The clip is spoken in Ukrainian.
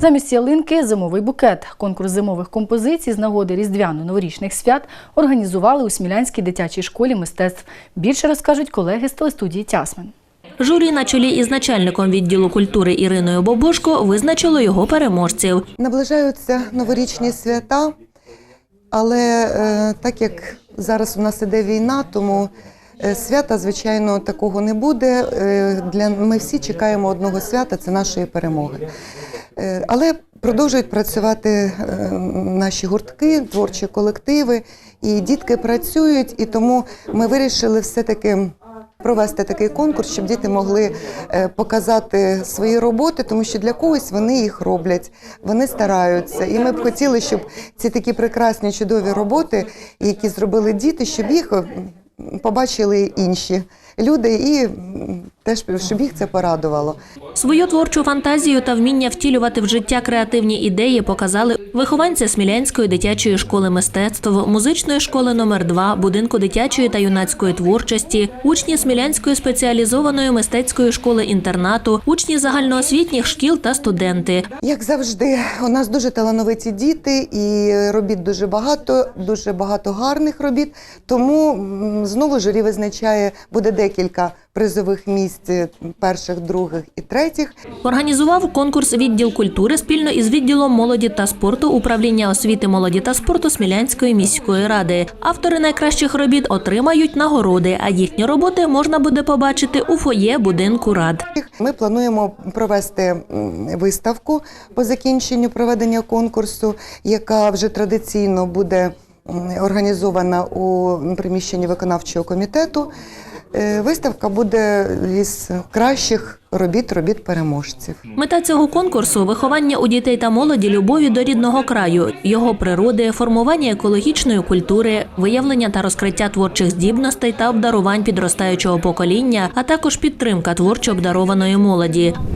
Замість ялинки зимовий букет. Конкурс зимових композицій з нагоди різдвяно-новорічних свят організували у Смілянській дитячій школі мистецтв. Більше розкажуть колеги з телестудії Тясмен. Журі на чолі із начальником відділу культури Іриною Бобошко визначило його переможців. Наближаються новорічні свята, але е, так як зараз у нас іде війна, тому е, свята, звичайно, такого не буде. Е, для, ми всі чекаємо одного свята це нашої перемоги. Е, але продовжують працювати е, наші гуртки, творчі колективи, і дітки працюють, і тому ми вирішили все-таки. Провести такий конкурс, щоб діти могли е, показати свої роботи, тому що для когось вони їх роблять, вони стараються. І ми б хотіли, щоб ці такі прекрасні чудові роботи, які зробили діти, щоб їх побачили інші люди, і теж щоб їх це порадувало. Свою творчу фантазію та вміння втілювати в життя креативні ідеї показали вихованці Смілянської дитячої школи мистецтв, музичної школи номер 2 будинку дитячої та юнацької творчості, учні Смілянської спеціалізованої мистецької школи інтернату, учні загальноосвітніх шкіл та студенти. Як завжди, у нас дуже талановиті діти, і робіт дуже багато, дуже багато гарних робіт. Тому знову журі визначає буде декілька призових місць е, перших, других і третіх. Організував конкурс відділ культури спільно із відділом молоді та спорту управління освіти молоді та спорту Смілянської міської ради. Автори найкращих робіт отримають нагороди, а їхні роботи можна буде побачити у фоє будинку рад. Ми плануємо провести виставку по закінченню проведення конкурсу, яка вже традиційно буде організована у приміщенні виконавчого комітету. Е, Виставка буде із кращих робіт робіт переможців. Мета цього конкурсу виховання у дітей та молоді любові до рідного краю, його природи, формування екологічної культури, виявлення та розкриття творчих здібностей та обдарувань підростаючого покоління, а також підтримка творчо обдарованої молоді.